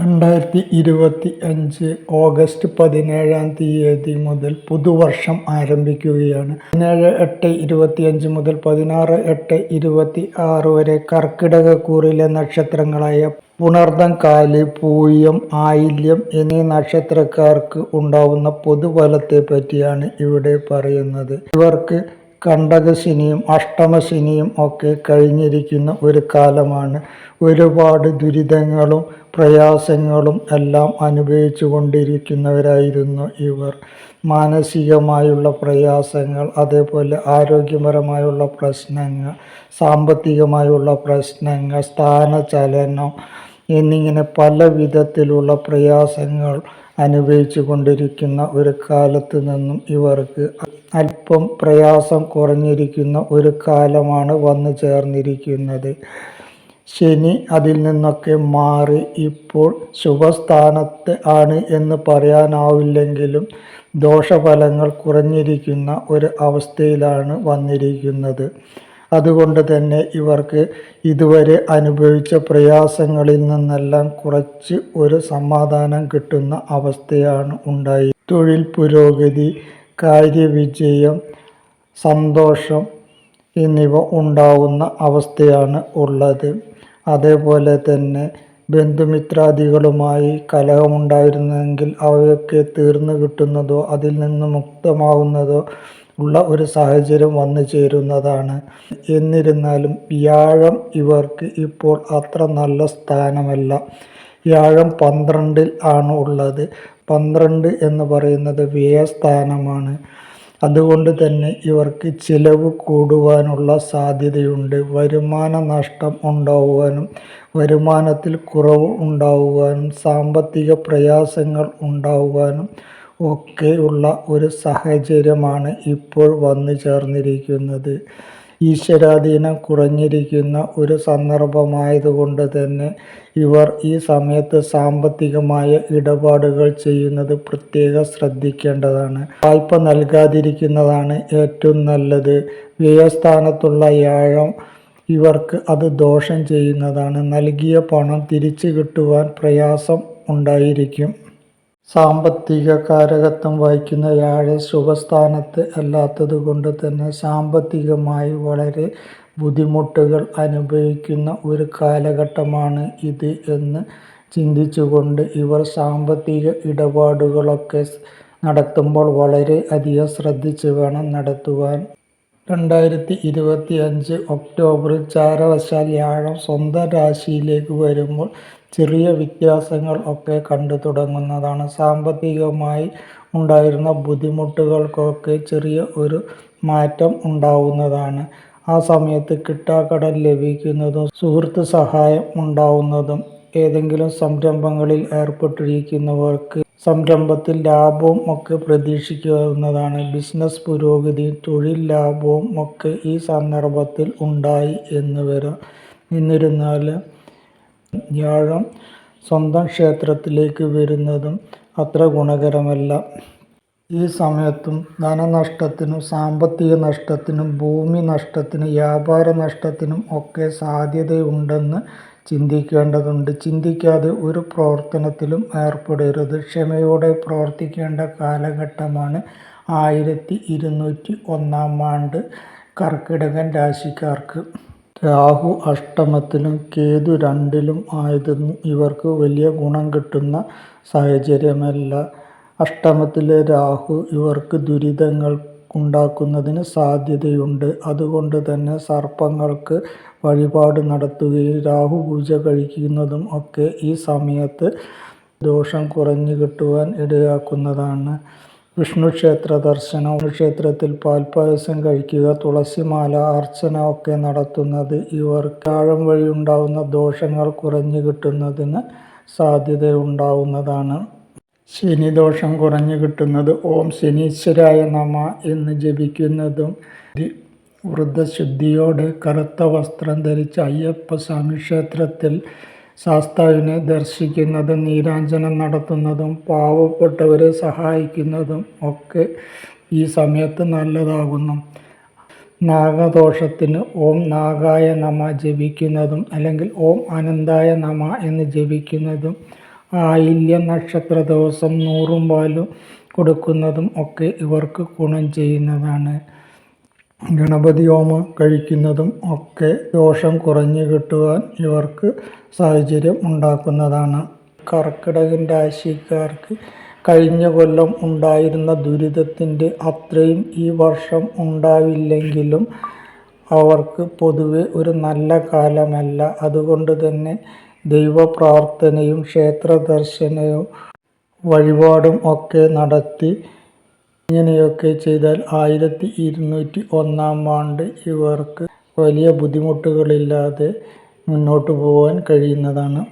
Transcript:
രണ്ടായിരത്തി ഇരുപത്തി അഞ്ച് ഓഗസ്റ്റ് പതിനേഴാം തീയതി മുതൽ പുതുവർഷം ആരംഭിക്കുകയാണ്. പതിനേഴ് എട്ട് ഇരുപത്തിയഞ്ച് മുതൽ പതിനാറ് എട്ട് ഇരുപത്തി ആറ് വരെ കർക്കിടകക്കൂറിലെ നക്ഷത്രങ്ങളായ പുണർദം കാൽ പൂയം ആയില്യം എന്നീ നക്ഷത്രക്കാർക്ക് ഉണ്ടാവുന്ന പൊതുഫലത്തെ പറ്റിയാണ് ഇവിടെ പറയുന്നത്. ഇവർക്ക് കണ്ടകശനിയും അഷ്ടമശനിയും ഒക്കെ കഴിഞ്ഞിരിക്കുന്ന ഒരു കാലമാണ്. ഒരുപാട് ദുരിതങ്ങളും പ്രയാസങ്ങളും എല്ലാം അനുഭവിച്ചു കൊണ്ടിരിക്കുന്നവരായിരുന്നു ഇവർ. മാനസികമായുള്ള പ്രയാസങ്ങൾ അതേപോലെ ആരോഗ്യപരമായുള്ള പ്രശ്നങ്ങൾ സാമ്പത്തികമായുള്ള പ്രശ്നങ്ങൾ സ്ഥാനചലനം എന്നിങ്ങനെ പല വിധത്തിലുള്ള പ്രയാസങ്ങൾ അനുഭവിച്ചു കൊണ്ടിരിക്കുന്ന ഒരു കാലത്ത് നിന്നും ഇവർക്ക് അല്പം പ്രയാസം കുറഞ്ഞിരിക്കുന്ന ഒരു കാലമാണ് വന്നു ചേർന്നിരിക്കുന്നത് ശനി അതിൽ നിന്നൊക്കെ മാറി ഇപ്പോൾ ശുഭസ്ഥാനത്ത് ആണ് എന്ന് പറയാനാവില്ലെങ്കിലും ദോഷഫലങ്ങൾ കുറഞ്ഞിരിക്കുന്ന ഒരു അവസ്ഥയിലാണ് വന്നിരിക്കുന്നത്. അതുകൊണ്ട് തന്നെ ഇവർക്ക് ഇതുവരെ അനുഭവിച്ച പ്രയാസങ്ങളിൽ നിന്നെല്ലാം കുറച്ച് ഒരു സമാധാനം കിട്ടുന്ന അവസ്ഥയാണ് ഉണ്ടായി. തൊഴിൽ പുരോഗതി കാര്യവിജയം സന്തോഷം എന്നിവ ഉണ്ടാവുന്ന അവസ്ഥയാണ് ഉള്ളത്. അതേപോലെ തന്നെ ബന്ധുമിത്രാദികളുമായി കലഹമുണ്ടായിരുന്നെങ്കിൽ അവയൊക്കെ തീർന്നു കിട്ടുന്നതോ അതിൽ നിന്ന് മുക്തമാവുന്നതോ ഉള്ള ഒരു സാഹചര്യം വന്നു ചേരുന്നതാണ്. എന്നിരുന്നാലും വ്യാഴം ഇവർക്ക് ഇപ്പോൾ അത്ര നല്ല സ്ഥാനമല്ല. വ്യാഴം പന്ത്രണ്ടിൽ ആണ് ഉള്ളത്. പന്ത്രണ്ട് എന്ന് പറയുന്നത് വ്യയസ്ഥാനമാണ്. അതുകൊണ്ട് തന്നെ ഇവർക്ക് ചിലവ് കൂടുവാനുള്ള സാധ്യതയുണ്ട്. വരുമാന നഷ്ടം ഉണ്ടാവുവാനും വരുമാനത്തിൽ കുറവ് ഉണ്ടാവുവാനും സാമ്പത്തിക പ്രയാസങ്ങൾ ഉണ്ടാവുവാനും ഒക്കെയുള്ള ഒരു സാഹചര്യമാണ് ഇപ്പോൾ വന്നു ചേർന്നിരിക്കുന്നത് ഈശ്വരാധീനം കുറഞ്ഞിരിക്കുന്ന ഒരു സന്ദർഭമായതുകൊണ്ട് തന്നെ ഇവർ ഈ സമയത്ത് സാമ്പത്തികമായ ഇടപാടുകൾ ചെയ്യുന്നത് പ്രത്യേകം ശ്രദ്ധിക്കേണ്ടതാണ്. വായ്പ നൽകാതിരിക്കുന്നതാണ് ഏറ്റവും നല്ലത്. വ്യയസ്ഥാനത്തുള്ള വ്യാഴം ഇവർക്ക് അത് ദോഷം ചെയ്യുന്നതാണ്. നൽകിയ പണം തിരിച്ചു കിട്ടുവാൻ പ്രയാസം ഉണ്ടായിരിക്കും. സാമ്പത്തിക കാരകത്വം വഹിക്കുന്ന വ്യാഴം ശുഭസ്ഥാനത്ത് അല്ലാത്തത് കൊണ്ട് തന്നെ സാമ്പത്തികമായി വളരെ ബുദ്ധിമുട്ടുകൾ അനുഭവിക്കുന്ന ഒരു കാലഘട്ടമാണ് ഇത് എന്ന് ചിന്തിച്ചുകൊണ്ട് ഇവർ സാമ്പത്തിക ഇടപാടുകളൊക്കെ നടത്തുമ്പോൾ വളരെ അധികം ശ്രദ്ധിച്ച് വേണം നടത്തുവാൻ. രണ്ടായിരത്തി ഇരുപത്തി അഞ്ച് ഒക്ടോബറിൽ ചാരവശാൽ വ്യാഴം സ്വന്തം രാശിയിലേക്ക് വരുമ്പോൾ ചെറിയ വ്യത്യാസങ്ങൾ ഒക്കെ കണ്ടു തുടങ്ങുന്നതാണ്. സാമ്പത്തികമായി ഉണ്ടായിരുന്ന ബുദ്ധിമുട്ടുകൾക്കൊക്കെ ചെറിയ ഒരു മാറ്റം ഉണ്ടാവുന്നതാണ്. ആ സമയത്ത് കിട്ടാക്കടം ലഭിക്കുന്നതും സുഹൃത്ത് സഹായം ഉണ്ടാവുന്നതും ഏതെങ്കിലും സംരംഭങ്ങളിൽ ഏർപ്പെട്ടിരിക്കുന്നവർക്ക് സംരംഭത്തിൽ ലാഭവും ഒക്കെ പ്രതീക്ഷിക്കാവുന്നതാണ്. ബിസിനസ് പുരോഗതി തൊഴിൽ ലാഭവും ഒക്കെ ഈ സന്ദർഭത്തിൽ ഉണ്ടായി എന്ന് വരാം. എന്നിരുന്നാലും വ്യാഴം സ്വന്തം ക്ഷേത്രത്തിലേക്ക് വരുന്നതും അത്ര ഗുണകരമല്ല. ഈ സമയത്തും ധനനഷ്ടത്തിനും സാമ്പത്തിക നഷ്ടത്തിനും ഭൂമി നഷ്ടത്തിനും വ്യാപാര നഷ്ടത്തിനും ഒക്കെ സാധ്യതയുണ്ടെന്ന് ചിന്തിക്കേണ്ടതുണ്ട്. ചിന്തിക്കാതെ ഒരു പ്രവർത്തനത്തിലും ഏർപ്പെടരുത്. ക്ഷമയോടെ പ്രവർത്തിക്കേണ്ട കാലഘട്ടമാണ് ആയിരത്തി ഇരുന്നൂറ്റി ഒന്നാം ആണ്ട് കർക്കിടകൻ രാശിക്കാർക്ക്. രാഹു അഷ്ടമത്തിലും കേതു രണ്ടിലും ആയതും ഇവർക്ക് വലിയ ഗുണം കിട്ടുന്ന സാഹചര്യമല്ല. അഷ്ടമത്തിലെ രാഹു ഇവർക്ക് ദുരിതങ്ങൾ ഉണ്ടാക്കുന്നതിന് സാധ്യതയുണ്ട്. അതുകൊണ്ട് തന്നെ സർപ്പങ്ങൾക്ക് വഴിപാട് നടത്തുകയും രാഹു പൂജ കഴിക്കുന്നതും ഒക്കെ ഈ സമയത്ത് ദോഷം കുറഞ്ഞു കിട്ടുവാൻ ഇടയാക്കുന്നതാണ്. വിഷ്ണു ക്ഷേത്ര ദർശനം ക്ഷേത്രത്തിൽ പാൽപ്പായസം കഴിക്കുക തുളസിമാല അർച്ചന ഒക്കെ നടത്തുന്നത് ഇവർക്ക്. ആഴം വഴി ഉണ്ടാകുന്ന ദോഷങ്ങൾ കുറഞ്ഞു കിട്ടുന്നതിന് സാധ്യതയുണ്ടാവുന്നതാണ്. ശനിദോഷം കുറഞ്ഞു കിട്ടുന്നത് ഓം ശനീശ്വരായ നമ എന്ന് ജപിക്കുന്നതും വൃദ്ധശുദ്ധിയോടെ കറുത്ത വസ്ത്രം ധരിച്ച് അയ്യപ്പസ്വാമി ക്ഷേത്രത്തിൽ ശാസ്താവിനെ ദർശിക്കുന്നതും നീരാഞ്ജനം നടത്തുന്നതും പാവപ്പെട്ടവരെ സഹായിക്കുന്നതും ഒക്കെ ഈ സമയത്ത് നല്ലതാകുന്നു. നാഗദോഷത്തിന് ഓം നാഗായ നമ ജപിക്കുന്നതും അല്ലെങ്കിൽ ഓം അനന്തായ നമ എന്ന് ജപിക്കുന്നതും ആയില്യ നക്ഷത്ര ദിവസം നൂറും പാലും കൊടുക്കുന്നതും ഒക്കെ ഇവർക്ക് ഗുണം ചെയ്യുന്നതാണ്. ഗണപതി ഹോമം കഴിക്കുന്നതും ഒക്കെ ദോഷം കുറഞ്ഞു കിട്ടുവാൻ ഇവർക്ക് സാഹചര്യം ഉണ്ടാക്കുന്നതാണ്. കർക്കിടകൻ രാശിക്കാർക്ക് കഴിഞ്ഞ കൊല്ലം ഉണ്ടായിരുന്ന ദുരിതത്തിന്റെ അത്രയും ഈ വർഷം ഉണ്ടാവില്ലെങ്കിലും അവർക്ക് പൊതുവെ ഒരു നല്ല കാലമല്ല. അതുകൊണ്ട് തന്നെ ദൈവപ്രാർത്ഥനയും ക്ഷേത്ര ദർശനവും വഴിപാടും ഒക്കെ നടത്തി ഇങ്ങനെയൊക്കെ ചെയ്താൽ ആയിരത്തി ഇരുന്നൂറ്റി ഒന്നാം ആണ്ട് ഇവർക്ക് വലിയ ബുദ്ധിമുട്ടുകളില്ലാതെ മുന്നോട്ട് പോകാൻ കഴിയുന്നതാണ്.